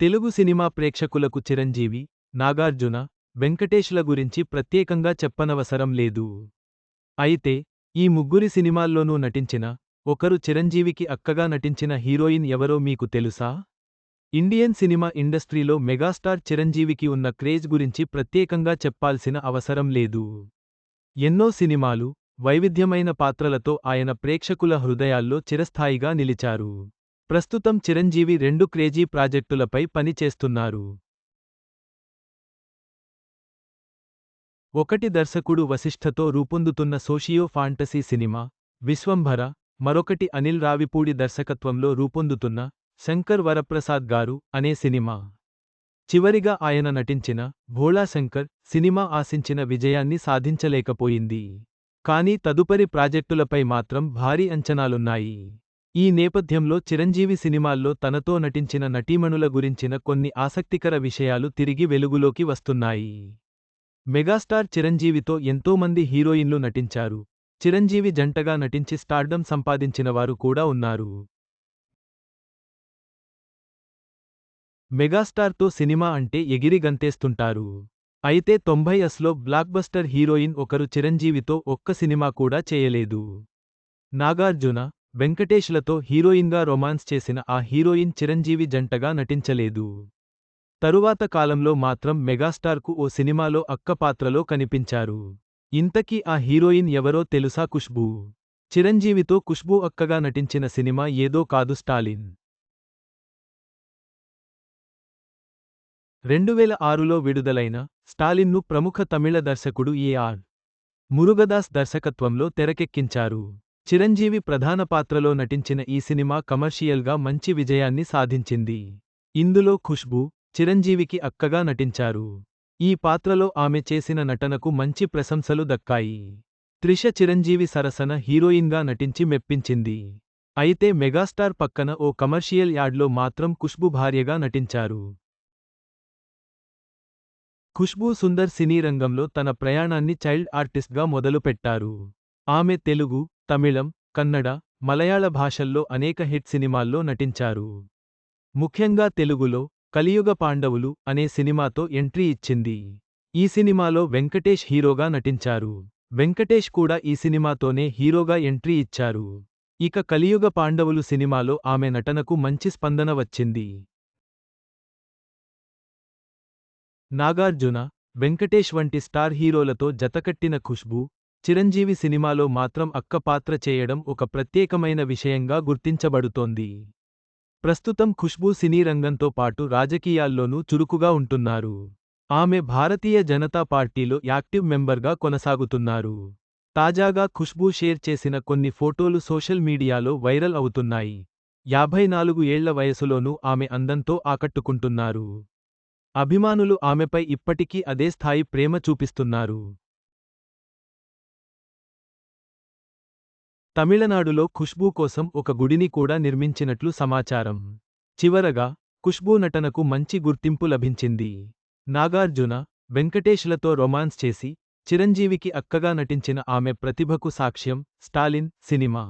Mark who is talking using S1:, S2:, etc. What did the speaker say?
S1: Telugu cinema ప్రేక్షకులకు చిరంజీవి నాగార్జున వెంకటేష్ల గురించి ప్రత్యేకంగా చెప్పనవసరం లేదు. అయితే ఈ ముగ్గురి సినిమాల్లోనూ నటించిన ఒకరు చిరంజీవికి అక్కగా నటించిన హీరోయిన్ ఎవరో మీకు తెలుసా? ఇండియన్ సినిమా ఇండస్ట్రీలో మెగాస్టార్ చిరంజీవికి ఉన్న క్రేజ్ గురించి ప్రత్యేకంగా చెప్పాల్సిన అవసరం లేదు. ఎన్నో సినిమాలు వైవిధ్యమైన పాత్రలతో ఆయన ప్రేక్షకుల హృదయాల్లో చిరస్థాయిగా నిలిచారు. ప్రస్తుతం చిరంజీవి రెండు క్రేజీ ప్రాజెక్టులపై పని చేస్తున్నారు. ఒకటి దర్శకుడు వశిష్ఠతో రూపొందుతున్న సోషియో ఫాంటసీ సినిమా విశ్వంభర మరొకటి అనిల్ రావిపూడి దర్శకత్వంలో రూపొందుతున్న శంకర్ వరప్రసాద్ గారు అనే సినిమా. చివరిగా ఆయన నటించిన భోళాశంకర్ సినిమా ఆశించిన విజయాన్ని సాధించలేకపోయింది. కానీ తదుపరి ప్రాజెక్టులపై మాత్రం భారీ అంచనాలున్నాయి. ఈ నేపథ్యంలో చిరంజీవి సినిమాల్లో తనతో నటించిన నటీమణుల గురించిన కొన్ని ఆసక్తికర విషయాలు తిరిగి వెలుగులోకి వస్తున్నాయి. మెగాస్టార్ చిరంజీవితో ఎంతోమంది హీరోయిన్లు నటించారు. చిరంజీవి జంటగా నటించి స్టార్డమ్ సంపాదించినవారు కూడా ఉన్నారు. మెగాస్టార్తో సినిమా అంటే ఎగిరి గంతేస్తుంటారు. అయితే తొంభై అస్లో బ్లాక్బస్టర్ హీరోయిన్ ఒకరు చిరంజీవితో ఒక్క సినిమా కూడా చేయలేదు. నాగార్జున వెంకటేష్లతో హీరోయిన్గా రొమాన్స్ చేసిన ఆ హీరోయిన్ చిరంజీవి జంటగా నటించలేదు. తరువాత కాలంలో మాత్రం మెగాస్టార్కు ఓ సినిమాలో అక్క పాత్రలో కనిపించారు. ఇంతకీ ఆ హీరోయిన్ ఎవరో తెలుసా ఖుష్బూ? చిరంజీవితో ఖుష్బూ అక్కగా నటించిన సినిమా ఏదో కాదు స్టాలిన్. రెండువేల ఆరులో విడుదలైన స్టాలిన్ను ప్రముఖ తమిళ దర్శకుడు ఏఆర్ మురుగదాస్ దర్శకత్వంలో తెరకెక్కించారు. చిరంజీవి ప్రధాన పాత్రలో నటించిన ఈ సినిమా కమర్షియల్గా మంచి విజయాన్ని సాధించింది. ఇందులో ఖుష్బూ చిరంజీవికి అక్కగా నటించారు. ఈ పాత్రలో ఆమె చేసిన నటనకు మంచి ప్రశంసలు దక్కాయి. త్రిష చిరంజీవి సరసన హీరోయిన్గా నటించి మెప్పించింది. అయితే మెగాస్టార్ పక్కన ఓ కమర్షియల్ యాడ్లో మాత్రం ఖుష్బు భార్యగా నటించారు. ఖుష్బూ సుందర్ సినీ రంగంలో తన ప్రయాణాన్ని చైల్డ్ ఆర్టిస్ట్గా మొదలుపెట్టారు. ఆమె తెలుగు తమిళం కన్నడ మలయాళ భాషల్లో అనేక హిట్ సినిమాల్లో నటించారు. ముఖ్యంగా తెలుగులో కలియుగ పాండవులు అనే సినిమాతో ఎంట్రీ ఇచ్చింది. ఈ సినిమాలో వెంకటేష్ హీరోగా నటించారు. వెంకటేష్ కూడా ఈ సినిమాతోనే హీరోగా ఎంట్రీ ఇచ్చారు. ఇక కలియుగ పాండవులు సినిమాలో ఆమె నటనకు మంచి స్పందన వచ్చింది. నాగార్జున వెంకటేష్ వంటి స్టార్ హీరోలతో జతకట్టిన ఖుష్బూ చిరంజీవి సినిమాలో మాత్రం అక్క పాత్ర చేయడం ఒక ప్రత్యేకమైన విషయంగా గుర్తించబడుతోంది. ప్రస్తుతం ఖుష్బూ సినీ రంగంతో పాటు రాజకీయాల్లోనూ చురుకుగా ఉంటున్నారు. ఆమె భారతీయ జనతా పార్టీలో యాక్టివ్ మెంబర్గా కొనసాగుతున్నారు. తాజాగా ఖుష్బూ షేర్ చేసిన కొన్ని ఫోటోలు సోషల్ మీడియాలో వైరల్ అవుతున్నాయి. యాభై నాలుగు ఏళ్ళ వయసులోనూ ఆమె అందంతో ఆకట్టుకుంటున్నారు. అభిమానులు ఆమెపై ఇప్పటికీ అదే స్థాయి ప్రేమ చూపిస్తున్నారు. తమిళనాడులో ఖుష్బూ కోసం ఒక గుడిని కూడా నిర్మించినట్లు సమాచారం. చివరగా ఖుష్బూ నటనకు మంచి గుర్తింపు లభించింది. నాగార్జున వెంకటేష్లతో రొమాన్స్ చేసి చిరంజీవికి అక్కగా నటించిన ఆమె ప్రతిభకు సాక్ష్యం స్టాలిన్ సినిమా.